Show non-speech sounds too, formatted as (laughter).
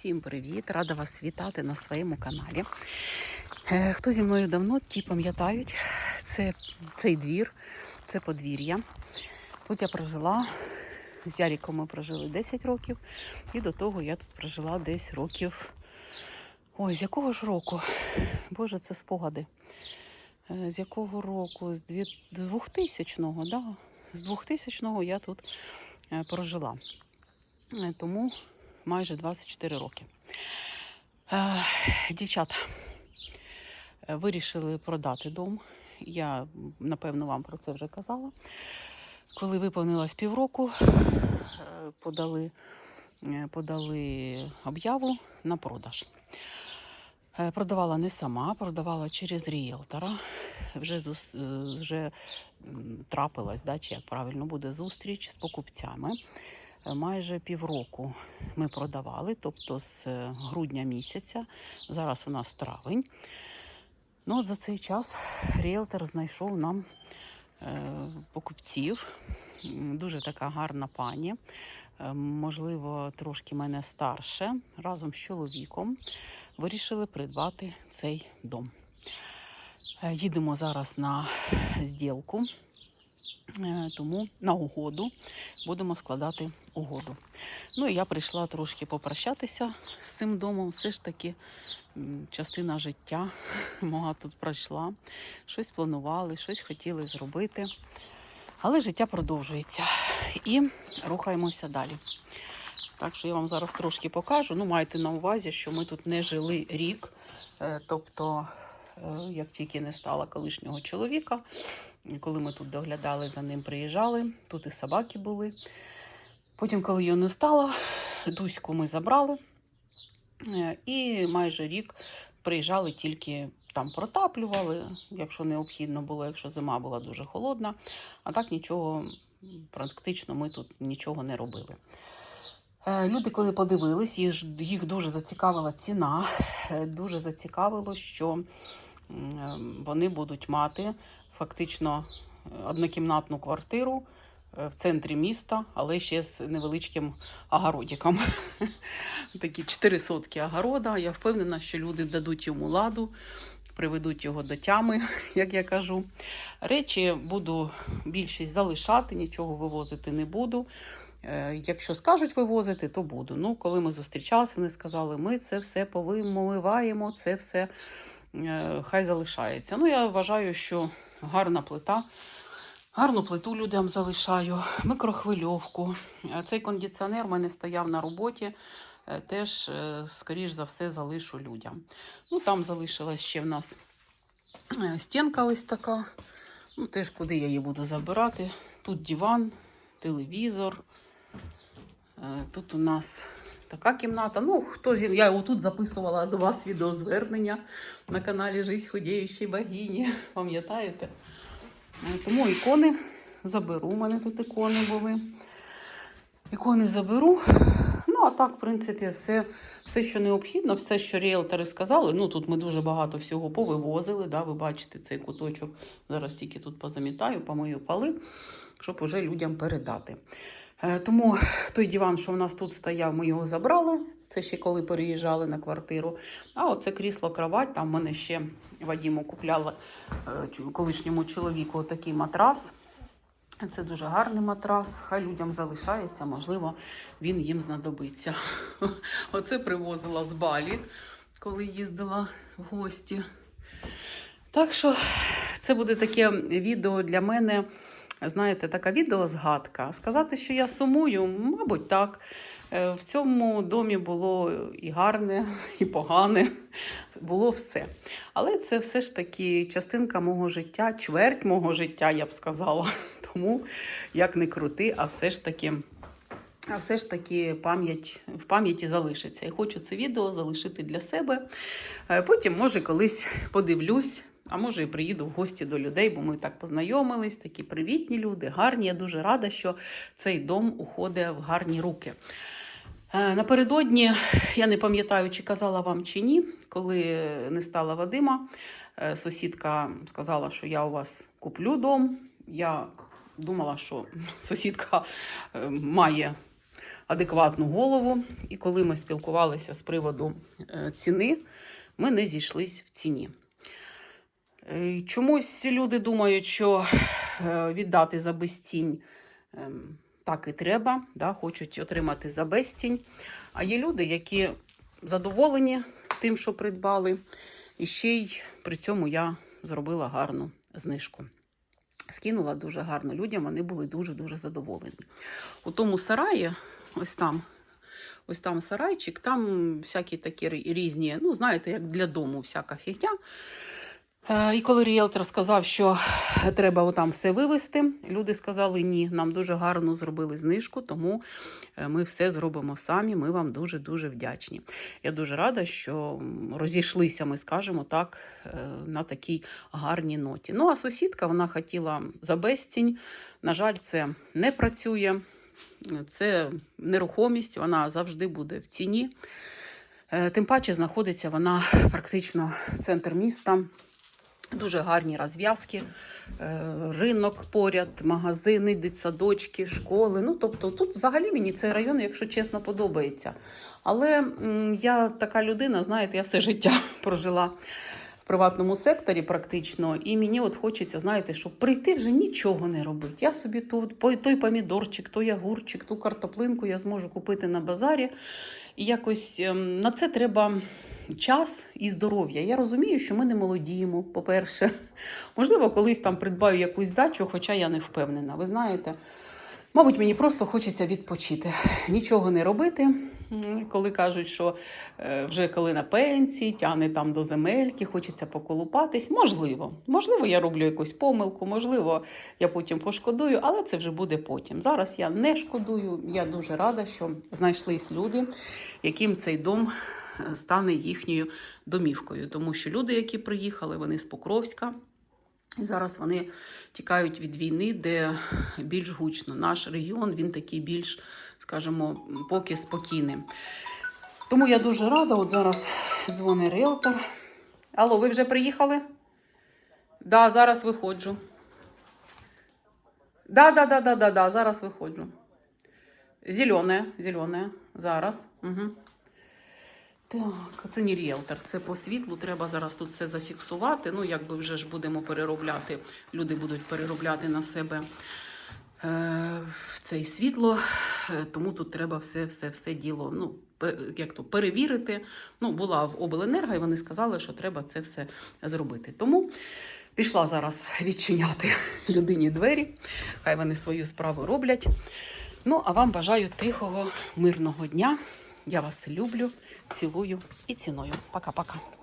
Всім привіт! Рада вас вітати на своєму каналі. Е, Хто зі мною давно, ті пам'ятають, це цей двір, це подвір'я. Тут я прожила, з Яріком ми прожили 10 років, і до того я тут прожила десь років. Ой, з якого ж року? Боже, це спогади. Е, З якого року? З 2000-го, да? З 2000-го я тут е, прожила. Тому майже 24 роки. Е, Дівчата е, вирішили продати дом. Я, напевно, вам про це вже казала. Коли виповнилось півроку, е, подали, подали об'яву на продаж. Продавала не сама, продавала через ріелтора. Вже, вже трапилась, да, чи як правильно буде зустріч з покупцями. Е, Майже півроку ми продавали, тобто з е, грудня місяця. Зараз у нас травень. Ну, от за цей час ріелтор знайшов нам е, покупців. Дуже така гарна пані. Можливо, трошки мене старше, разом з чоловіком вирішили придбати цей дом. Їдемо зараз на зділку, тому на угоду будемо складати угоду. Ну і я прийшла трошки попрощатися з цим домом. Все ж таки частина життя (laughs) мого тут пройшла. Щось планували, щось хотіли зробити. Але життя продовжується і рухаємося далі. Так що я вам зараз трошки покажу. Ну, майте на увазі, що ми тут не жили рік. Е, Тобто, е, як тільки не стало колишнього чоловіка, коли ми тут доглядали за ним, приїжджали, тут і собаки були. Потім, коли його не стало, Дуську ми забрали. Е, І майже рік приїжджали тільки там протаплювали, якщо необхідно було, якщо зима була дуже холодна. А так нічого, практично ми тут нічого не робили. Е, Люди, коли подивились, їх дуже зацікавила ціна, е, дуже зацікавило, що е, вони будуть мати фактично е, однокімнатну квартиру е, в центрі міста, але ще з невеличким огородиком. (laughs) Такі 4 сотки огорода. Я впевнена, що люди дадуть йому ладу, приведуть його до тями, (laughs) як я кажу. Речі буду більшість залишати, нічого вивозити не буду. Е, Якщо скажуть вивозити, то буду. Ну, коли ми зустрічалися, вони сказали, ми це все повимиваємо, це все е, хай залишається. Ну, я вважаю, що гарна плита. Гарну плиту людям залишаю, микрохвильовку. Е, Цей кондиціонер в мене стояв на роботі, е, теж, е, скоріш за все, залишу людям. Ну, там залишилась ще в нас е, стінка ось така. Ну, теж куди я її буду забирати. Тут диван, телевізор. Е, Тут у нас така кімната. Ну, хто зі... Я отут записувала до вас відеозвернення на каналі Жизнь худіючої богині. (laughs) Пам'ятаєте? Е, Тому ікони заберу. У мене тут ікони були. Ікони заберу. Ну, а так, в принципі, все, все, що необхідно, все, що ріелтори сказали. Ну, тут ми дуже багато всього повивозили. Да, ви бачите цей куточок. Зараз тільки тут позамітаю, помию поли, щоб уже людям передати. Е, Тому той диван, що в нас тут стояв, ми його забрали. Це ще коли переїжджали на квартиру. А оце крісло кровать. Там в мене ще Вадіму купляла е, колишньому чоловіку такий матрас. Це дуже гарний матрас. Хай людям залишається, можливо, він їм знадобиться. (laughs) Оце привозила з Балі, коли їздила в гості. Так що це буде таке відео для мене. Знаєте, така відеозгадка. Сказати, що я сумую, мабуть, так. Е, В цьому домі було і гарне, і погане, було все. Але це все ж таки частинка мого життя, чверть мого життя, я б сказала. (laughs) Тому як не крути, а все ж таки. А все ж таки пам'ять в пам'яті залишиться. І хочу це відео залишити для себе. Е, Потім, може, колись подивлюсь, а може і приїду в гості до людей, бо ми так познайомились, такі привітні люди, гарні. Я дуже рада, що цей дом уходить в гарні руки. Е, Напередодні, я не пам'ятаю, чи казала вам чи ні, коли не стала Вадима, е, сусідка сказала, що я у вас куплю дом. Я думала, що (laughs) сусідка е, має адекватну голову. І коли ми спілкувалися з приводу ціни, ми не зійшлись в ціні. Е, Чомусь люди думають, що е, віддати за безцінь ем, так і треба, да, хочуть отримати за безцінь. А є люди, які задоволені тим, що придбали, і ще й при цьому я зробила гарну знижку. Скинула дуже гарно людям, вони були дуже-дуже задоволені. У тому сараї, ось там, ось там сарайчик, там всякі такі різні, ну, знаєте, як для дому всяка фігня. Е, І коли ріелтор сказав, що треба отам все вивезти, люди сказали, ні, нам дуже гарно зробили знижку, тому е, ми все зробимо самі, ми вам дуже-дуже вдячні. Я дуже рада, що розійшлися, ми скажемо так, е, на такій гарній ноті. Ну, а сусідка вона хотіла за безцінь. На жаль, це не працює. Це нерухомість, вона завжди буде в ціні. Тим паче знаходиться вона практично в центр міста. Дуже гарні розв'язки, е, ринок поряд, магазини, дитсадочки, школи. Ну, тобто, тут взагалі мені цей район, якщо чесно, подобається. Але я така людина, знаєте, я все життя (laughs) прожила приватному секторі практично, і мені от хочеться, знаєте, щоб прийти вже нічого не робити. Я собі тут той помідорчик, той огурчик, ту картоплинку я зможу купити на базарі. І якось ем, на це треба час і здоров'я. Я розумію, що ми не молодіємо, по-перше. (laughs) Можливо, колись там придбаю якусь дачу, хоча я не впевнена. Ви знаєте, мабуть, мені просто хочеться відпочити, нічого не робити. Коли кажуть, що е, вже коли на пенсії, тягне там до земельки, хочеться поколупатись. Можливо, можливо, я роблю якусь помилку, можливо, я потім пошкодую, але це вже буде потім. Зараз я не шкодую. Я дуже рада, що знайшлись люди, яким цей дом е, стане їхньою домівкою. Тому що люди, які приїхали, вони з Покровська. І зараз вони тікають від війни, де більш гучно. Наш регіон він такий більш, скажімо, поки спокійний. Тому я дуже рада. От зараз дзвонить риелтор. Алло, ви вже приїхали? Да, зараз виходжу. Да, да, да, да, да, да, зараз виходжу. Зелене, зелене. Зараз. Угу. Так, це не ріелтор, це по світлу. Треба зараз тут все зафіксувати. Ну, якби вже ж будемо переробляти, люди будуть переробляти на себе е, це світло, е, тому тут треба все, все, все діло. Ну, як то перевірити. Ну, була в обленерго, і вони сказали, що треба це все зробити. Тому пішла зараз відчиняти (laughs) людині двері. Хай вони свою справу роблять. Ну, а вам бажаю тихого, мирного дня. Я вас люблю, цілую і ціную. Пока-пока.